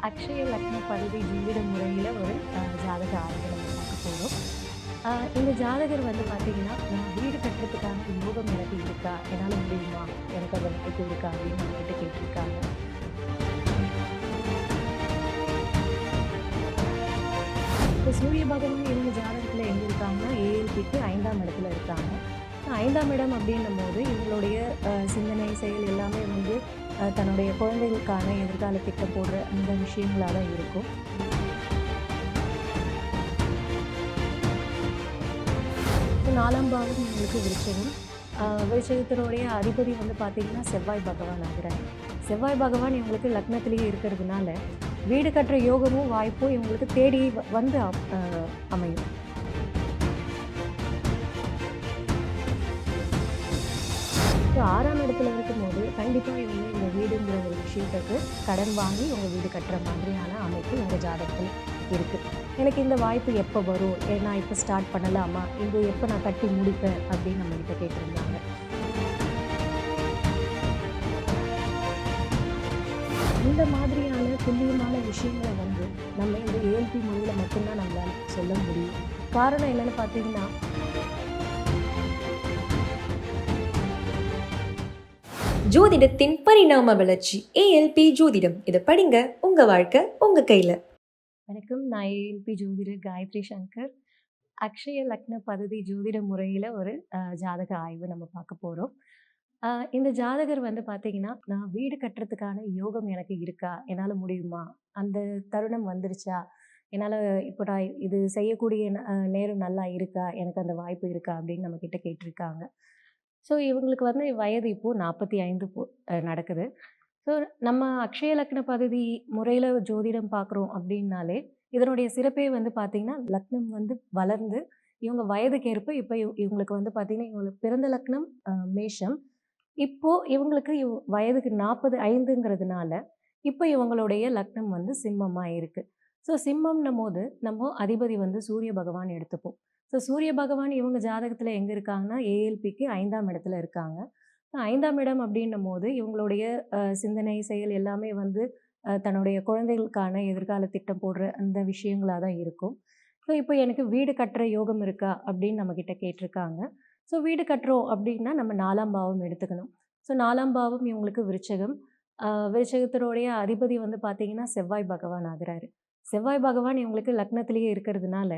அக்ஷய லக்ன பதவி ஜீவிட முறையில் ஒரு ஜாதக ஆய்வு பார்க்க போகிறோம் இந்த ஜாதகர் வந்து பார்த்தீங்கன்னா நான் வீடு கட்டுறதுக்கான யோகம் எனக்கு இருக்கா என்னால் முடியுமா எனக்கு அதை வாய்ப்பு இருக்கா அப்படின்னு நம்மகிட்ட கேட்டிருக்காங்க இப்போ சூரிய பகவான் இருந்த ஜாதகத்தில் எங்கே இருக்காங்கன்னா ஏஎல்பிக்கு ஐந்தாம் இடத்துல இருக்காங்க ஐந்தாம் இடம் அப்படின்னும் போது இவங்களுடைய சிந்தனை செயல் எல்லாமே வந்து தன்னுடைய குழந்தைகளுக்கான எதிர்கால திட்டம் போடுற அந்த விஷயங்களாக தான் இருக்கும் நாலாம் பாவம் எங்களுக்கு விருச்சகம். விருச்சகத்தினுடைய அதிபதி வந்து பார்த்தீங்கன்னா செவ்வாய் பகவான் ஆகிறார். செவ்வாய் பகவான் இவங்களுக்கு லக்னத்திலேயே இருக்கிறதுனால வீடு கட்டுற யோகமும் வாய்ப்பும் இவங்களுக்கு தேடி வ- வந்து அமையும். ஆறாம் இடத்துல இருக்கும்போது கண்டிப்பாக இவங்க வீடுங்கிற ஒரு விஷயத்துக்கு கடன் வாங்கி உங்கள் வீடு கட்டுற மாதிரியான அமைப்பு உங்கள் ஜாதகத்தில் இருக்குது எனக்கு இந்த வாய்ப்பு எப்போ வரும்? நான் இப்போ ஸ்டார்ட் பண்ணலாமா? இது எப்போ நான் கட்டி முடிப்பேன்? அப்படின்னு நம்மகிட்ட கேட்டிருந்தாங்க. இந்த மாதிரியான துல்லியமான விஷயங்களை வந்து நம்ம இந்த ஏஎல்பி மொழியில் மட்டும்தான் நம்மளால் சொல்ல முடியும். காரணம் என்னென்னு பார்த்தீங்கன்னா ஜோதிடத்தின் பரிணாம வளர்ச்சி ஏஎல்பி ஜோதிடம். இதை படிங்க. உங்க வாழ்க்கை உங்க கையில. வணக்கம். நான் ஏஎல்பி ஜோதிடர் காயத்ரி சங்கர். அக்ஷய லக்ன பதவி ஜோதிட முறையில் ஒரு அஹ், ஜாதக ஆய்வு நம்ம பார்க்க போகிறோம் இந்த ஜாதகர் வந்து பார்த்தீங்கன்னா நான் வீடு கட்டுறதுக்கான யோகம் எனக்கு இருக்கா? என்னால் முடியுமா? அந்த தருணம் வந்துருச்சா? என்னால் இப்போ நான் இது செய்யக்கூடிய ந- அஹ், நேரம் நல்லா இருக்கா? எனக்கு அந்த வாய்ப்பு இருக்கா? அப்படின்னு நம்மக்கிட்ட கேட்டிருக்காங்க. ஸோ இவங்களுக்கு வந்து வயது இப்போது நாற்பத்தி ஐந்து போ நடக்குது. ஸோ நம்ம அக்ஷய லக்ன பதவி முறையில் ஜோதிடம் பார்க்குறோம் அப்படின்னாலே இதனுடைய சிறப்பே வந்து பார்த்திங்கன்னா லக்னம் வந்து வளர்ந்து இவங்க வயதுக்கேற்ப இப்போ இவங்களுக்கு வந்து பார்த்திங்கன்னா இவங்களுக்கு பிறந்த லக்னம் மேஷம். இப்போது இவங்களுக்கு இவ் வயதுக்கு நாற்பது ஐந்துங்கிறதுனால இப்போ இவங்களுடைய லக்னம் வந்து சிம்மமாக இருக்குது ஸோ சிம்மம்னும் போது நம்ம அதிபதி வந்து சூரிய பகவான் எடுத்துப்போம். ஸோ சூரிய பகவான் இவங்க ஜாதகத்தில் எங்கே இருக்காங்கன்னா ஏஎல்பிக்கு ஐந்தாம் இடத்துல இருக்காங்க. ஐந்தாம் இடம் அப்படின்னும் போது இவங்களுடைய சிந்தனை செயல் எல்லாமே வந்து தன்னுடைய குழந்தைகளுக்கான எதிர்கால திட்டம் போடுற அந்த விஷயங்களாக தான் இருக்கும். ஸோ இப்போ எனக்கு வீடு கட்டுற யோகம் இருக்கா அப்படின்னு நம்மக்கிட்ட கேட்டிருக்காங்க. ஸோ வீடு கட்டுறோம் அப்படின்னா நம்ம நாலாம் பாவம் எடுத்துக்கணும். ஸோ நாலாம் பாவம் இவங்களுக்கு விருச்சகம். விருச்சகத்தினுடைய அதிபதி வந்து பார்த்தீங்கன்னா செவ்வாய் பகவான் ஆகிறாரு. செவ்வாய் பகவான் இவங்களுக்கு லக்னத்திலேயே இருக்கிறதுனால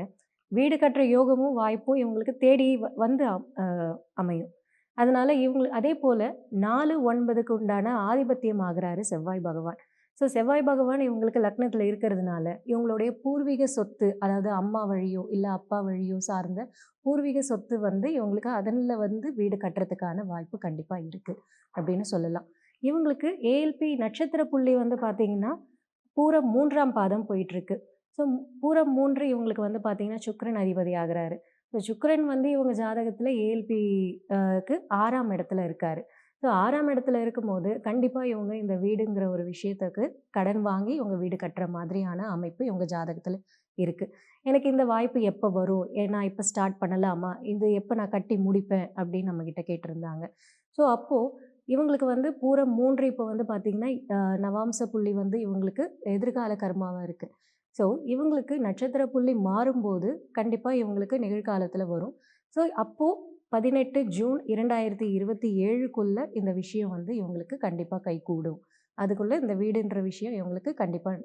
வீடு கட்டுற யோகமும் வாய்ப்பும் இவங்களுக்கு தேடி வ- வந்து அம்- அமையும். அதனால் இவங்க அதே போல் நாலு ஒன்பதுக்கு உண்டான ஆதிபத்தியம் ஆகிறாரு செவ்வாய் பகவான். ஸோ செவ்வாய் பகவான் இவங்களுக்கு லக்னத்தில் இருக்கிறதுனால இவங்களுடைய பூர்வீக சொத்து அதாவது அம்மா வழியோ இல்லை அப்பா வழியோ சார்ந்த பூர்வீக சொத்து வந்து இவங்களுக்கு அதனில் வந்து வீடு கட்டுறதுக்கான வாய்ப்பு கண்டிப்பாக இருக்குது அப்படின்னு சொல்லலாம். இவங்களுக்கு ஏஎல்பி நட்சத்திர புள்ளி வந்து பார்த்திங்கன்னா பூரம் மூன்றாம் பாதம் போயிட்டுருக்கு. ஸோ பூரம் மூன்று இவங்களுக்கு வந்து பார்த்தீங்கன்னா சுக்கரன் அதிபதி ஆகிறாரு. ஸோ சுக்கரன் வந்து இவங்க ஜாதகத்தில் ஏஎல்பிக்கு ஆறாம் இடத்துல இருக்கார். ஸோ ஆறாம் இடத்துல இருக்கும்போது கண்டிப்பாக இவங்க இந்த வீடுங்கிற ஒரு விஷயத்துக்கு கடன் வாங்கி இவங்க வீடு கட்டுற மாதிரியான அமைப்பு இவங்க ஜாதகத்தில் இருக்குது எனக்கு இந்த வாய்ப்பு எப்போ வரும்? ஏ, நான் இப்போ ஸ்டார்ட் பண்ணலாமா? இது எப்போ நான் கட்டி முடிப்பேன்? அப்படின்னு நம்மக்கிட்ட கேட்டிருந்தாங்க. ஸோ அப்போது இவங்களுக்கு வந்து பூரம் மூன்று இப்போ வந்து பார்த்திங்கன்னா நவாம்ச புள்ளி வந்து இவங்களுக்கு எதிர்கால கர்மாவாக இருக்குது ஸோ இவங்களுக்கு நட்சத்திர புள்ளி மாறும்போது கண்டிப்பாக இவங்களுக்கு நிகழ்காலத்தில் வரும். ஸோ அப்போது பதினெட்டு ஜூன் இரண்டாயிரத்தி இருபத்தி ஏழுக்குள்ளே இந்த விஷயம் வந்து இவங்களுக்கு கண்டிப்பாக கைகூடும். அதுக்குள்ளே இந்த வீடுன்ற விஷயம் இவங்களுக்கு கண்டிப்பாக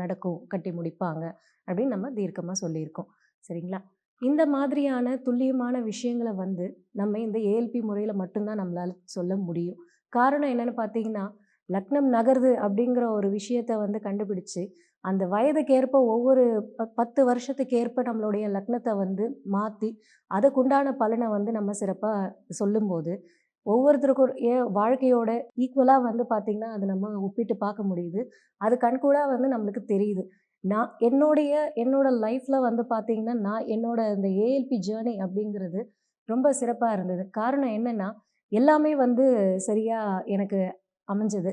நடக்கும் கட்டி முடிப்பாங்க அப்படின்னு நம்ம தீர்க்கமாக சொல்லியிருக்கோம். சரிங்களா? இந்த மாதிரியான துல்லியமான விஷயங்களை வந்து நம்ம இந்த ஏஎல்பி முறையில் மட்டும்தான் நம்மளால் சொல்ல முடியும். காரணம் என்னென்னு பார்த்தீங்கன்னா லக்னம் நகருது அப்படிங்கிற ஒரு விஷயத்தை வந்து கண்டுபிடிச்சு அந்த வயதுக்கேற்ப ஒவ்வொரு ப- பத்து வருஷத்துக்கேற்ப நம்மளுடைய லக்னத்தை வந்து மாற்றி அதுக்குண்டான பலனை வந்து நம்ம சிறப்பாக சொல்லும்போது ஒவ்வொருத்தருக்கும் ஏ வாழ்க்கையோட ஈக்குவலாக வந்து பார்த்திங்கன்னா அது நம்ம ஒப்பிட்டு பார்க்க முடியுது. அது கண்கூடாக வந்து நம்மளுக்கு தெரியுது. நான் என்னுடைய என்னோட லைஃப்பில் வந்து பார்த்திங்கன்னா நான் என்னோட இந்த ஏஎல்பி ஜேர்னி அப்படிங்கிறது ரொம்ப சிறப்பாக இருந்தது. காரணம் என்னென்னா எல்லாமே வந்து சரியாக எனக்கு அமைஞ்சது.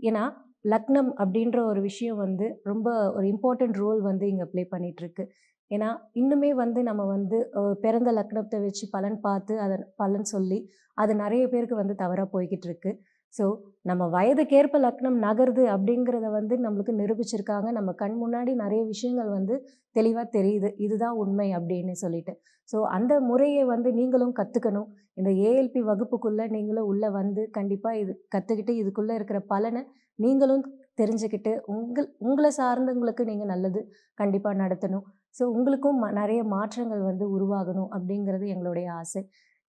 ஏன்னா லக்னம் அப்படின்ற ஒரு விஷயம் வந்து ரொம்ப ஒரு இம்பார்ட்டண்ட் ரோல் வந்து இங்கே ப்ளே பண்ணிகிட்ருக்கு ஏன்னா இன்னுமே வந்து நம்ம வந்து பிறந்த லக்னத்தை வச்சு பலன் பார்த்து அதை பலன் சொல்லி அது நிறைய பேருக்கு வந்து தவறாக போய்கிட்டு இருக்குது ஸோ நம்ம வயதுக்கேற்ப லக்னம் நகருது அப்படிங்கிறத வந்து நம்மளுக்கு நிரூபிச்சிருக்காங்க. நம்ம கண் முன்னாடி நிறைய விஷயங்கள் வந்து தெளிவாக தெரியுது. இதுதான் உண்மை அப்படின்னு சொல்லிட்டு. ஸோ அந்த முறையை வந்து நீங்களும் கற்றுக்கணும் இந்த ஏஎல்பி வகுப்புக்குள்ளே நீங்களும் உள்ளே வந்து கண்டிப்பாக இது கற்றுக்கிட்டு இதுக்குள்ளே இருக்கிற பலனை நீங்களும் தெரிஞ்சுக்கிட்டு உங்கள் உங்களை சார்ந்தவங்களுக்கு நீங்கள் நல்லது கண்டிப்பாக நடத்தணும். ஸோ உங்களுக்கும் நிறைய மாற்றங்கள் வந்து உருவாகணும் அப்படிங்கிறது எங்களுடைய ஆசை.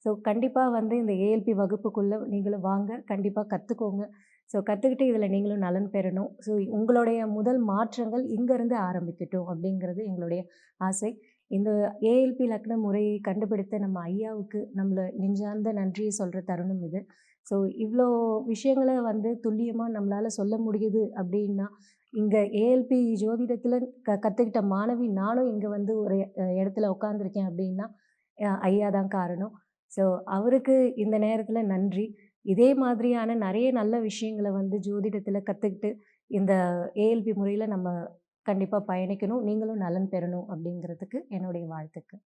ஸோ கண்டிப்பாக வந்து இந்த ஏஎல்பி வகுப்புக்குள்ளே நீங்களும் வாங்க. கண்டிப்பாக கற்றுக்கோங்க ஸோ கற்றுக்கிட்டு இதில் நீங்களும் நலன் பெறணும். ஸோ உங்களுடைய முதல் மாற்றங்கள் இங்கேருந்து ஆரம்பிக்கட்டும் அப்படிங்கிறது எங்களுடைய ஆசை. இந்த ஏஎல்பி லக்ன முறையை கண்டுபிடித்த நம்ம ஐயாவுக்கு நம்மளை நெஞ்சார்ந்த நன்றியை சொல்கிற தருணம் இது. ஸோ இவ்வளோ விஷயங்களை வந்து துல்லியமாக நம்மளால் சொல்ல முடியுது அப்படின்னா இங்கே ஏஎல்பி ஜோதிடத்தில் க கற்றுக்கிட்ட மாணவி நானும் இங்கே வந்து ஒரு இடத்துல உட்காந்துருக்கேன் அப்படின்னா ஐயா தான் காரணம். ஸோ அவருக்கு இந்த நேரத்தில் நன்றி. இதே மாதிரியான நிறைய நல்ல விஷயங்களை வந்து ஜோதிடத்தில் கற்றுக்கிட்டு இந்த ஏஎல்பி முறையில் நம்ம கண்டிப்பாக பயணிக்கணும். நீங்களும் நலன் பெறணும் அப்படிங்கிறதுக்கு என்னுடைய வாழ்த்துக்கள்.